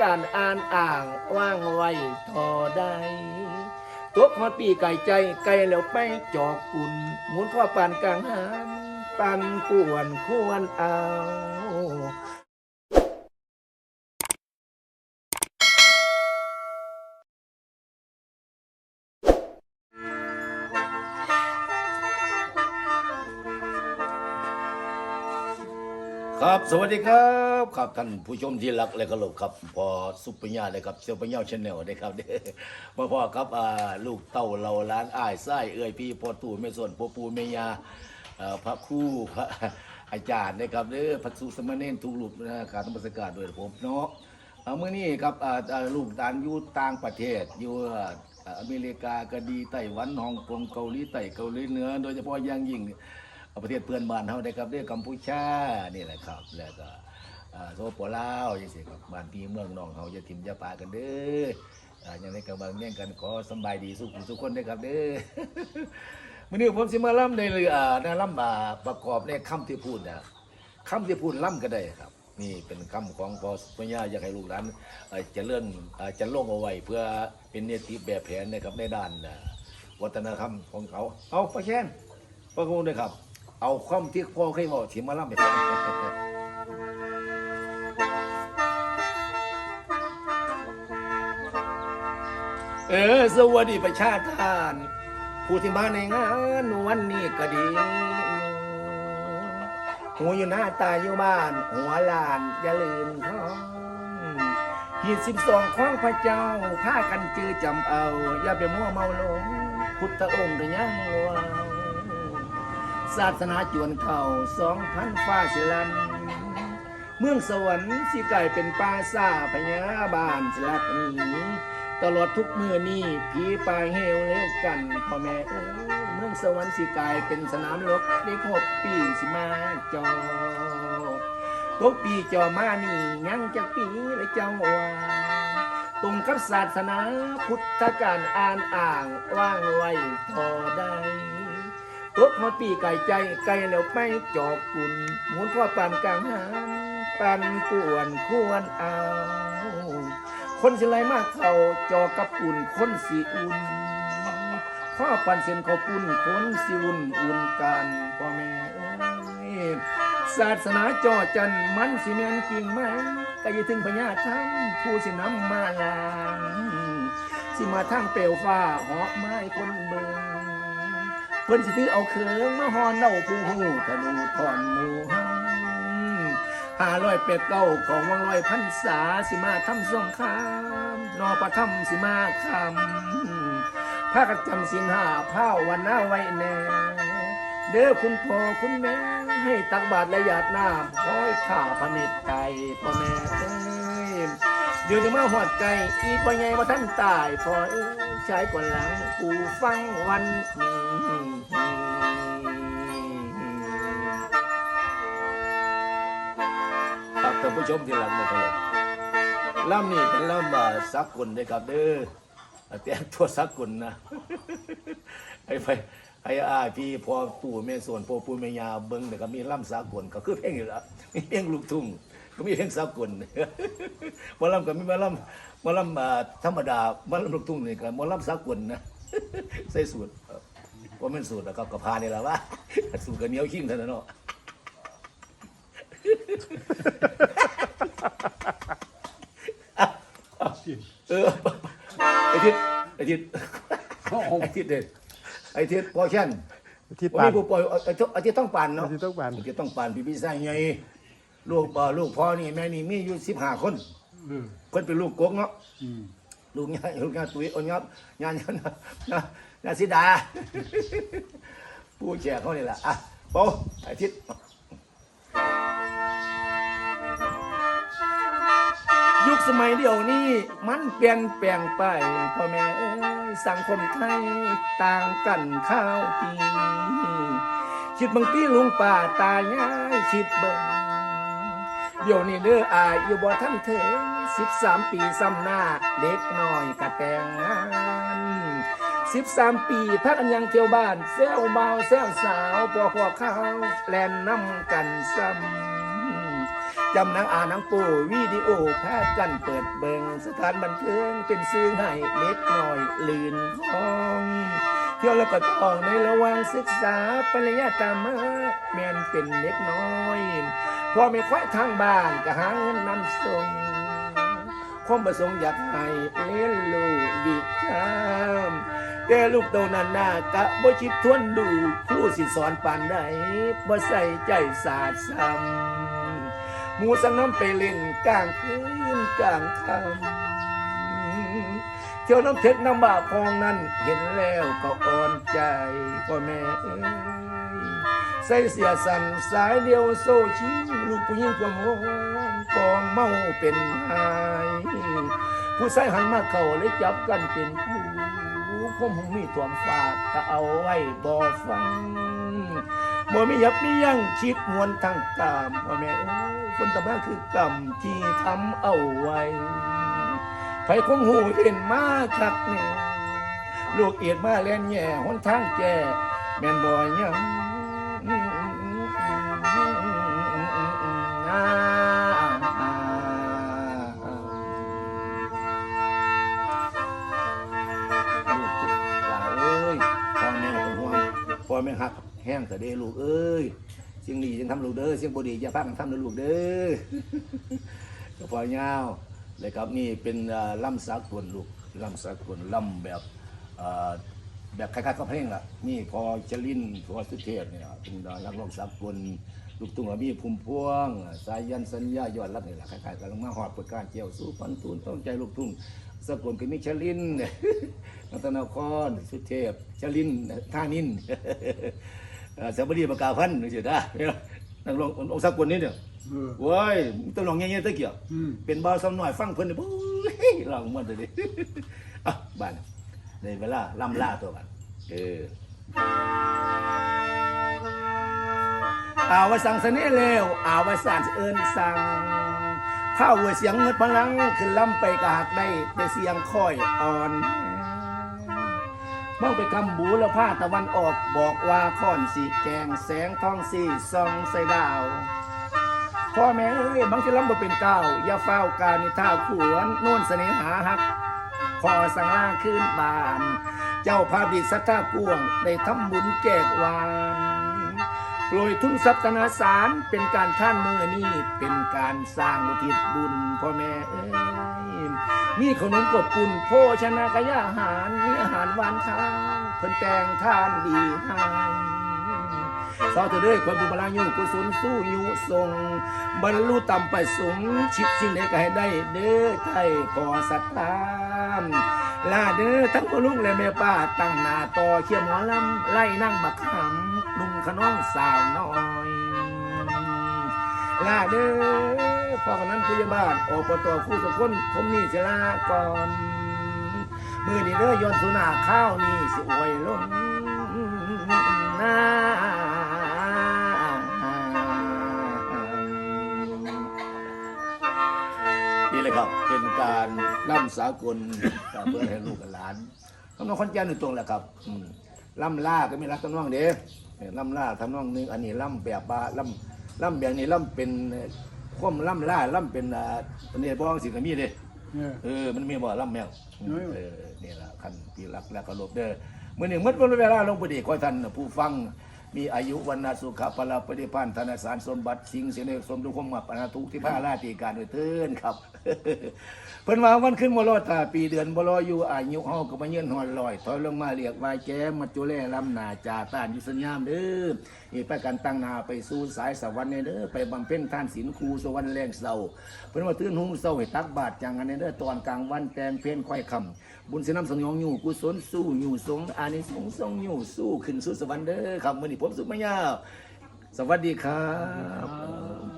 การอ่านอ่างว่างไว้ทอได้ตัวฮอดปีไก่ใจไก่แล้วไปจอกกุนหมุนพ่อปานกลางหานปันป่วนควรเอา ครับ สวัสดีครับครับท่านผู้ชมที่รักและเคารพครับพอสุปปัญญาเลยครับเซลปัญญาชาแนลนะครับเด้อมาพ่อครับอ่าลูกเต้าเราล้านอ้ายไส้เอ้ยพี่พ่อตู่แม่ส่วนพ่อปู่แม่ยาเอ่อพระครู่พระอาจารย์นะครับเด้อพระสุสมณเณรทุกรูปนะการธรรมสการด้วยผมเนาะเมื่อนี้ครับอ่าอ่าลูกตานอยู่ต่างประเทศอยู่อ่าอเมริกาก็ดีไต้หวันฮ่องกงเกาหลีใต้เกาหลีเหนือ โดยเฉพาะอย่างยิ่ง ประเทศเพื่อนบ้านเขาได้ครับเรียกัมพูชานี่แหละครับ แล้วก็โซโปลาวย่งเสียครับบ้านพี่เมืองน้องเขาจะถิ่มจะปากันเด้ออ่าอย่างไรกับบางเมี่ยงกันขอสบายดีสุขทุกคนได้ครับเด้อมื่อนี้ผมสิมาล่ำในเลยอ่าในล่ำบาประกอบในคำที่พูดนะคำที่พูดล่ำก็ได้ครับ นี่เป็นคำของพอปัญญาอยากให้ลูกหลานจะเลื่อนจะลงเอาไว้เพื่อเป็นเนติแบบแผนนะครับในด้านวัฒนธรรมของเขา เอาประเชนพระคุณด้วยครับ เอาความที่พ่อเคยบอกที่มาเล่าให้ฟังเออ สวัสดีประชาทาน ผู้ที่มาในงานวันนี้ก็ดี หัวอยู่หน้าตาอยู่บ้าน หัวลาน อย่าลืมท้องหีสิบสองข้องพระเจ้าพากันจือจำเอา อย่าไปมั่วเมาหลงพุทธองค์ก็ยังวา ศาสนาจวนเข่าสองพันฟ้าสิลัน เมืองสวรรค์สิกลายเป็นป่าซาพญาบานสลักนีตลอดทุกเมื่อนี้ผีป่าเฮวเลี้ยวกันพ่อแม่เอ้ยเมืองสวรรค์สิกายเป็นสนามรบเด็กหกปีสิมาจอตกปีจอมานี่ยังจะปีและเจ้าว่าตรงกับศาสนาพุทธการอ่านอ่างว่างไว้พอได้ ตกมาปีไก่ใจไก่แล้วไปจอกกุนหมุนพ่อปานกลางหามปันป่วนควรเอาคนสิไลมากเขาจอกับปุ่นคนสีอุ่นพ่อปันเส้นเขาปุ่นคนสิอุ่นอุ่นกันพ่อแม่ศาสนาจอจันมันสิแมนจริงไหมก็อย่ถึงพญาธรรมผู้สินำมาลางสิมาทางเปลวฟ้าหาะไม้คนเบิง เพิ่นสิถือเอาเคืองมาหอนเล่าผู้หูทะลุทอนหมู่เฮาห้าร้อยเป็ดเก้าของวังร้อยพันษาสิมาทำสงครามนอประทำสิมาคำพากันจำสินหาผ้าวันหน้าไว้แน่ เด้อคุณพ่อคุณแม่ ให้ตักบาตรและหยาดน้ำคอยข้าพระเนตรไก่พ่อแม่เอ้ยเดี๋ยวจะมาหอดไก่อีกว่าไงว่าท่านตายพอเอ้ย ใช้กว่าหลังกูฟังวันนี้ครับท่านผู้ชมที่รักนะครับล่ำนี่เป็นล่ำมาสักคนเลยครับเด้อแต่งตัวสักคนนะให้ไปให้อาพี่พอปู่แม่ส่วนพ่อปู่แม่ยาเบิ้งนะครับมีล่ำสากลก็คือเพลงอยู่แล้วมีเพลงลูกทุ่ง ก็มีเพลงสากลหมอลำก็มีหมอลำหมอลำอ่าธรรมดาหมอลำลูกทุ่งนี่ก็หมอลำสากลนะใส่สูตรเอ่อว่ามันสูตรนะครับกระพานี่แหละว่าสูตรกระเหนียวขิ้งเท่านั้นเนาะเออไอ้ทิศไอ้ทิศไอ้ทิศเด็ดไอ้ทิศพอแช่นที่วันปานนี้ผู้ปล่อยไอ้ทิศไอ้ทิศต้องปั่นเนาะไอ้ทิศต้องปั่นไอ้ทิศต้องปั่นพี่พี่ชายไง ลูกบ่ลูกพ่อนี่แม่นี่มีอยู่สิบห้าคนคนเป็นลูกกงเนาะลูกง่ายลูกง่ายตุ้ยโอ้ยงับงานงานงานงานสิดา ผู้แจกเขานี่แหละอะโปไอ้ทิศยุคสมัยเดียวนี้มันเปลี่ยนแปลงไปพ่อแม่เอ้ยสังคมไทยต่างกันข้าวปีคิดบางปีลุงป่าตายายคิดเบิ่ง เดี๋ยวนี้เด้ออายอยู่บ่ทันถึงสิบสามปีซ้ำหน้าเด็กน้อยกะแต่งงานสิบสามปีพักกันยังเที่ยวบ้านแซวเบาวแซวสาวพอพวกเขาแลนน้ำกันซ้ำจำหนังอานหนังปูวิดีโอแพากันเปิดเบิงสถานบันเทิงเป็นซื้อให้เล็กน่อยลื่นคลองเที่ยวแล้วก็ต้องในระหว่างศึกษาปริญญาตามาแมนเป็นเล็กน้อย พ่อไม่ค่อยทางบ้านก็หาเงินนำส่งความประสงค์อยากให้เลี้ยงลูกวิชามแต่ลูกโตนานากะบ่คิดทวนดูครูสิสอนปานใดบ่ใส่ใจศาสตร์ซ้ำหมูสังน้ำไปเล่นกลางคืนกลางค่ำเที่ยวน้ำเท็ดน้ำบาพองนั้นเห็นแล้วก็อ่อนใจพ่อแม่ ส่เสียสันสายเดียวโซชีลูกผู้หญิงความโหนกองเมาเป็นหาย ผู้ชายหันมาเข้าเลยจับกันเป็นคู่คมหงมีถ่วมฝากก็เอาไว้บ่ฟังบ่มียับมียั่งคิดมวนทางกามพ่อแม่คนตะบ้าคือกรรมที่ทำเอาไว้ไฟคงหูเห็นมาคักเนี่ยลูกเอียดมาแล่นแย่หนทางแก่แม่นบ่ยัง อแม่หักแห้งแต่เด้ลูกเอ้ยเสียงดีจังทำลูกเด้อเสียงบดีอย่าพักทำนะลูกเด้อก็พอยาเลยครับนี่เป็นล่ำสากลลูกล่ำสากลล่ำแบบแบบคล้ายๆกับเพลงล่ะนี่พอจรินพอสุเทพเนี่ยเป็นนักร้องสากลลูกทุ่งมีภูมิพวง สายยันสัญญายอดรักนี่แหละคล้ายๆกันลงมาหอดประการเจียวสู้ฟันตูนต้องใจลูกทุ่ง สากลก็มีชลินนัตนครสุเทพชลินท่านินเอ่อสวัสดีประกาศพันธ์นี่สิได้นักร้ององค์สากลนี่เนี่ยเออโว้ยมึงต้องลองเงี้ยๆตะเกียบอืมเป็นเบาสำหน่อยฟังเพิ่นนี่ปุ้ยลองมันเลยอะบ้านในเวลาล่ำล่าตัวบ้านเอออาวสั่งเสน่ห์เลวอาวสานเอิญสั่ง ถ้าหัวเสียงเงิดพลังขึ้นล่ำไปกหักได้ แต่เสียงค่อยอ่อนมองไปคำบูแล้วผ้าตะวันออกบอกว่าค่อนสีแกงแสงทองสีส่องใส่ดาวพ่อแม่เอ้ยบางทีลำบ่เป็นเก้าอย่าเฝ้าการนิท่าขวนโน่นเสน่หาฮักพอสังลาขึ้นบาน เจ้าภาพดีสัทธากวงได้ทำบุญแจกวาน โปรยทุนทรัพย์ธนาสารเป็นการท่านมือนี้เป็นการสร้างอุทิศบุญพ่อแม่เอ้ยมีขนมกบปุ่นโภชนากยาอาหารมีอาหารหวานข้าวเพิ่นแต่งท่านดีให้สาธุเด้อความบุญบารยุกุศลสู้ยุทรงบรรลุตามไปสูงชิดสิ่งใดก็ให้ได้เด้อไทยพอสัตตาม ลาเด้อทั้งพ่อลุงและแม่ป้าตั้งหน้าต่อเขี่ยหมอลำไล่นั่งบักขำนุ่งขน้องสาวน้อยลาเด้อพ่อคนนั้นผู้ใหญ่บ้านอปตคู่สุคนผมนี่จะลาก่อนมือนี้เด้อย้อนสุนาข้าวนี่สิอวยลงนา ครับ เป็นการล่ำสากลเพื่อให้ลูกกับหลานทำนองคอนแก่นอยู่ตรงแหละครับอืมล่ำล่าก็มีรักทำนองเด้เนี่ยล่ำล่าทำนองหนึงอันนี้ล่ำแบบบาล่ำล่ำแบบนี้ล่ำเป็นข่มล่ำล่าล่ำเป็นอ่าอันนี้บ้องสิกมีเด้เออเออมันมีบ่ล่ำแมวเออเออนี่ละคันที่รักและเคารพเด้อมื่อหนึ่งมัดวันเวลาลงประเดี๋ยวขอให้ท่านผู้ฟัง มีอายุวันนาสุขะพลาปฏิพันธ์ธนสารสมบัติสิงเสนสมดุลคมมาปนาทุกที่พาราตีการโดยเทินครับ เพิ่นว่าวันขึ้นบ่รอดตาปีเดือนบ่รออยู่อายุเฮาก็มาเยือนหอนลอยถอยลงมาเรียกว่าแจมัจจุแลลำหนาจาต้านอยู่สัญญามเด้อนี่ไปกันตั้งนาไปสู่สายสวรรค์เด้อไปบำเพ็ญทานศีลครูสวรรค์แรงเศร้าเพิ่นว่าตื่นหุงเศร้าให้ตักบาตรจังอันนี้เด้อตอนกลางวันแตงเพลนค่อยค่ำบุญเสินาสนองอยู่กุศลสู้อยู่สงอานิสงส์ทรงอยู่สู้ขึ้นสู่สวรรค์เด้อครับมื้อนี้ผมสุขมายาวสวัสดีครับ